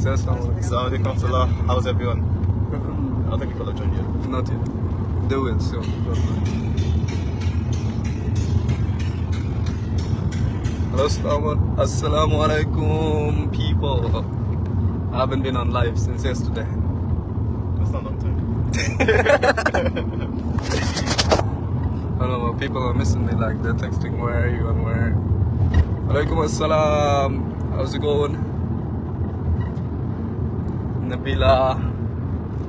Say assalamu alaikum. Assalamualaikum salam. How's everyone? I think people have joined you. Not yet. They will soon. Hello, assalamu, assalamu alaikum, people. I haven't been on live since yesterday. That's not long time. I don't know, people are missing me, like they're texting, where are you and where? Alaikum assalam. How's it going? Nabila.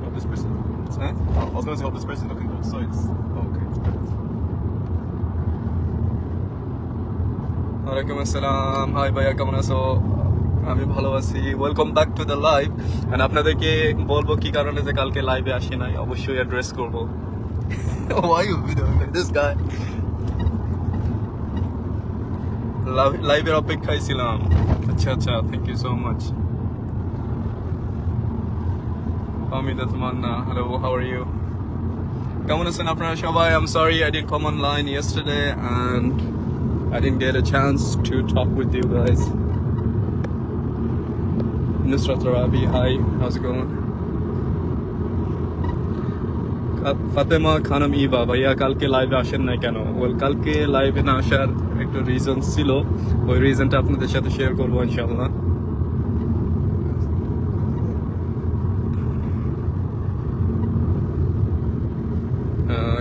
Hope this person. Huh? I was going to say hope this person looking good. So it's oh, okay. It's perfect. ওয়ালাইকুম আসসালাম high ভাইয়া কেমন আছো আমি ভালো আছি welcome back to the live and আপনাদেরকে বলব কি কারণে যে কালকে লাইভে আসি নাই অবশ্যই অ্যাড্রেস করব Why you doing that? This guy লাইভের অপেক্ষায় ছিলাম আচ্ছা আচ্ছা thank you so much Amita Tamanna hello how are you কেমন আছেন আপনারা সবাই I am sorry I didn't come online yesterday and I didn't get a chance to talk with you guys. Nusrat Rabi, hi, how's it going? কা- ফাতেমা খানম ইবা ভাইয়া কালকে লাইভে আসেন নাই কেন ওয়েল কালকে লাইভে না আসার একটা রিজন ছিল ওই রিজনটা আপনাদের সাথে শেয়ার করব ইনশাল্লাহ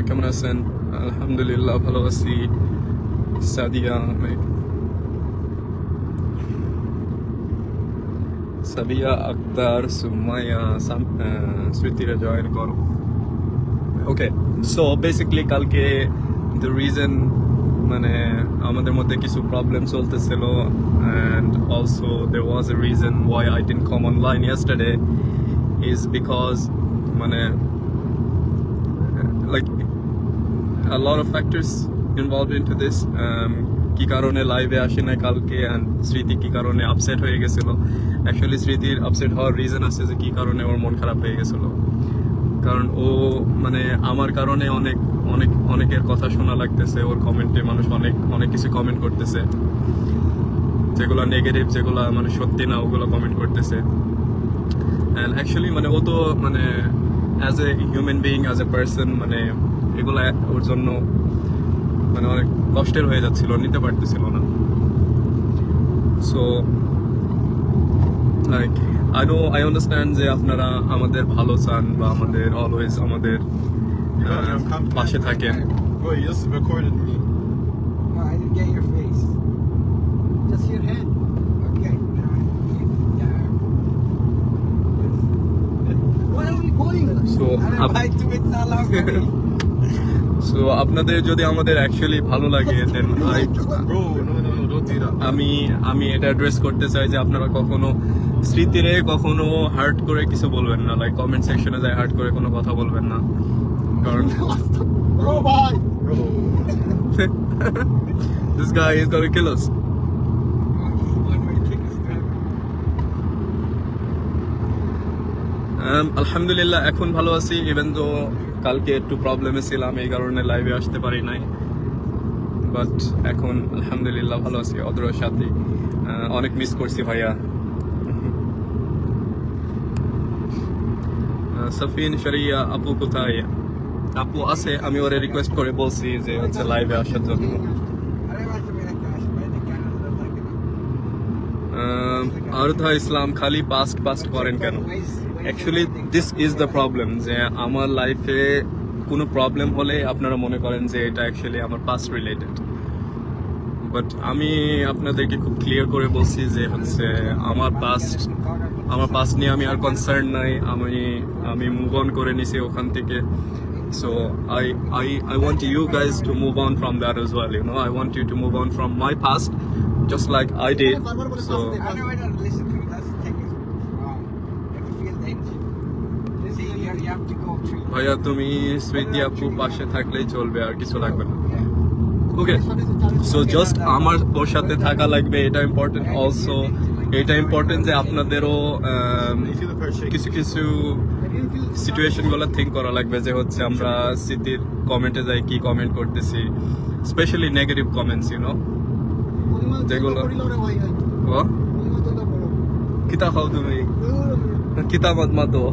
আহ, কেমন আছেন? আলহামদুলিল্লাহ ভালো আছি। সাদিয়া আহমেদ। সাবিয়া আক্তার সুমাইয়া সাম- আহ, স্মৃতিরা জয়েন করো ওকে সো বেসিকলি কালকে দ্য রিজন মানে আমাদের মধ্যে কিছু প্রবলেম চলতেছিল and also there was a reason why I didn't come online yesterday is because মানে a lot of factors involved into this. Um, কি কারণে লাইভে আসে না কালকে অ্যান্ড স্মৃতি কি কারণে আপসেট হয়ে গেছিল। অ্যাকচুয়ালি স্মৃতির আপসেট হওয়ার রিজন আছে যে কি কারণে ওর মন খারাপ হয়ে গেছিল। কারণ ও মানে আমার কারণে অনেক অনেক অনেকের কথা শোনা লাগতেছে ওর কমেন্টে মানুষ অনেক অনেক কিছু কমেন্ট করতেছে। যেগুলো নেগেটিভ যেগুলো মানে সত্যি না ওগুলো কমেন্ট করতেছে। অ্যান্ড অ্যাকচুয়ালি মানে ও তো মানে as a human being as a person মানে এগুলো ওর জন্য মানে অনেক কষ্টের হয়ে যাচ্ছিল নিতে পারতেছিল না। So like I know I understand যে আপনারা আমাদের ভালো চান বা আমাদের অলওয়েজ আমাদের পাশে থাকেন। সো সো আপনাদের যদি আমাদের অ্যাকচুয়ালি ভালো লাগে দেন. আমি আমি এটা অ্যাড্রেস করতে চাই যে আপনারা কখনো স্মৃতিরে কখনো হার্ট করে কিছু বলবেন না লাইক কমেন্ট সেকশনে যায় হার্ট করে কোনো কথা বলবেন না। কারণ ব্রো ভাই ব্রো দিস গাই ইজ আলহামদুলিল্লাহ এখন ভালো আছি ইভেন তো কালকে একটু প্রবলেমে ছিলাম এই কারণে লাইভে আসতে পারি নাই। বাট এখন আলহামদুলিল্লাহ ভালো আছি অদরের সাথে। অনেক মিস করছি ভাইয়া। সফিন শরিয়া আপু কোথায়? আপু আছে আমি ওরে রিকোয়েস্ট করে বলছি যে হচ্ছে লাইভে আসার জন্য। আহ, আরধা ইসলাম খালি পাস্ট পাস্ট করেন কেন? Actually this is the problem যে আমার লাইফে কোনো প্রবলেম হলে আপনারা মনে করেন যে এটা অ্যাকচুয়ালি আমার পাস রিলেটেড বাট আমি আপনাদেরকে খুব ক্লিয়ার করে বলছি যে হচ্ছে আমার পাস্ট আমার পাস্ট নিয়ে আমি আর কনসার্ন নাই। আমি আমি মুভ অন করে নিছি ওখান থেকে। So I I I want you guys to move on from that as well you know I want you to move on from my past just like I did so I know I don't listen to it. That's the thing. is, Um, you have to feel the energy. See, you, you have to go through. ভাইয়া তুমি স্মৃতি আপু পাশে থাকলেই চলবে আর কিছু লাগবে না। ওকে সো জাস্ট আমার ওর সাথে থাকা লাগবে এটা ইম্পর্টেন্ট অলসো এটা ইম্পর্টেন্ট যে আপনাদেরও. কিছু কিছু সিচুয়েশনগুলো থিঙ্ক করা লাগবে যে হচ্ছে আমরা স্মৃতির কমেন্টে যাই কি কমেন্ট করতেছি specially negative comments you know যেগুলো কিতা খাও তুমি? কিতা মত মাতো?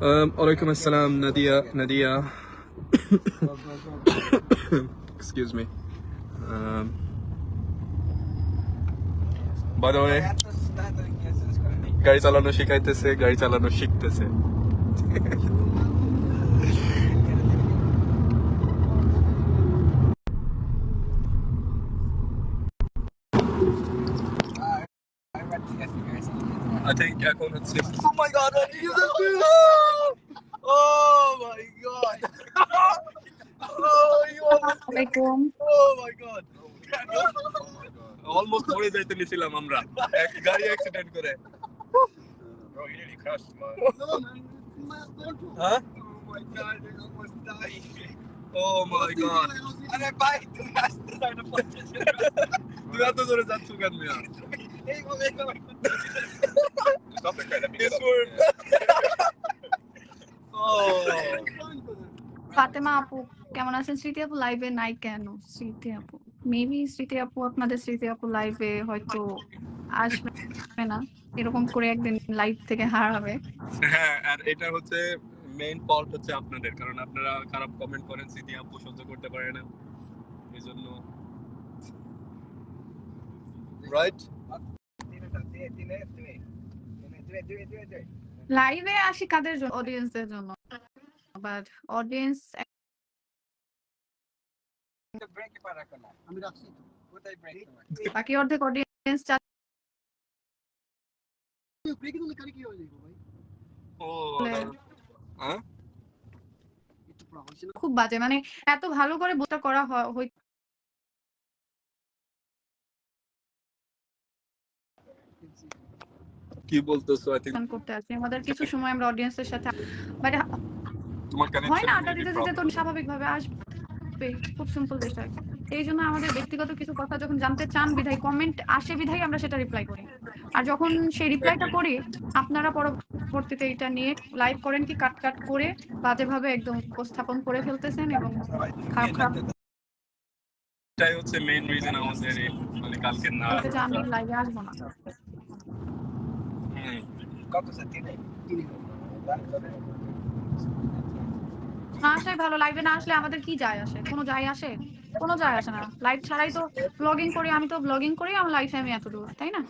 Um, alaikum assalam, Nadia, Nadia. Excuse me. Um, by the way, গাড়ি চালানো শিখাইতেছে গাড়ি চালানো শিখতেছে I think এখন হচ্ছে Oh my god, আলাইকুম Oh my god. অলমোস্ট মরে যাইতে নিছিলাম আমরা এক গাড়ি অ্যাক্সিডেন্ট করে Bro, you nearly crashed, man. Oh my god, I almost died. Oh my god আরে ভাই তুমি আসতে দাও না পঞ্চাশ তুই এত জোরে যাচ্ছ কেন মিয়া এইভাবে এইভাবে Stop the credit. This word. ও ফাতেমা আপু কেমন আছেন? স্মৃতি আপু লাইভে নাই কেন? স্মৃতি আপু। মেবি স্মৃতি আপু আপনাদের স্মৃতি আপু লাইভে হয়তো আসবে না। এরকম করে একদিন লাইভ থেকে হারাবে। হ্যাঁ আর এটা হচ্ছে মেইন ফল্ট হচ্ছে আপনাদের। কারণ আপনারা খারাপ কমেন্ট করেন স্মৃতি আপু সহ্য করতে পারে না। এই জন্য রাইট লাইভে আসি কাদের জন্য? অডিয়েন্সের জন্য। বাট অডিয়েন্স আমি রাখছি কোথায় ব্রেক বাকি অর্ধেক অডিয়েন্স ও হ্যাঁ। খুব বাজে মানে এত ভালো করে বোঝা করা হয় হই- কি বলতেছো আই থিংক করতে আছি আমাদের কিছু সময় আমরা অডিয়েন্সের সাথে বাট তোমার হয় না আড্ডা দিতে দিতে তো স্বাভাবিকভাবে আসবে। খুব সিম্পল বিষয় এই জন্য আমাদের ব্যক্তিগত কিছু কথা যখন জানতে চান বিধায় কমেন্ট আসে বিধায় আমরা সেটা রিপ্লাই করি আর যখন সেই রিপ্লাইটা করি আপনারা পরবর্তীতে এটা নিয়ে লাইভ করেন কি কাট কাট করে বাজেভাবে একদম উপস্থাপন করে ফেলতেছেন এবং খারাপ খারাপ এটাই হচ্ছে মেইন রিজন আমাদের মানে কালকে না আমি লাইভে আসব না। কত স্যার তিনে তিনে না আসাই ভালো লাইভে না আসলে আমাদের কি যায় আসে? কোনো যায় আসে? কোনো যায় আসে না। লাইভ ছাড়াই তো ব্লগিং করি, আমি তো ব্লগিং করি, আমার লাইফে আমি এত দূর তাই না?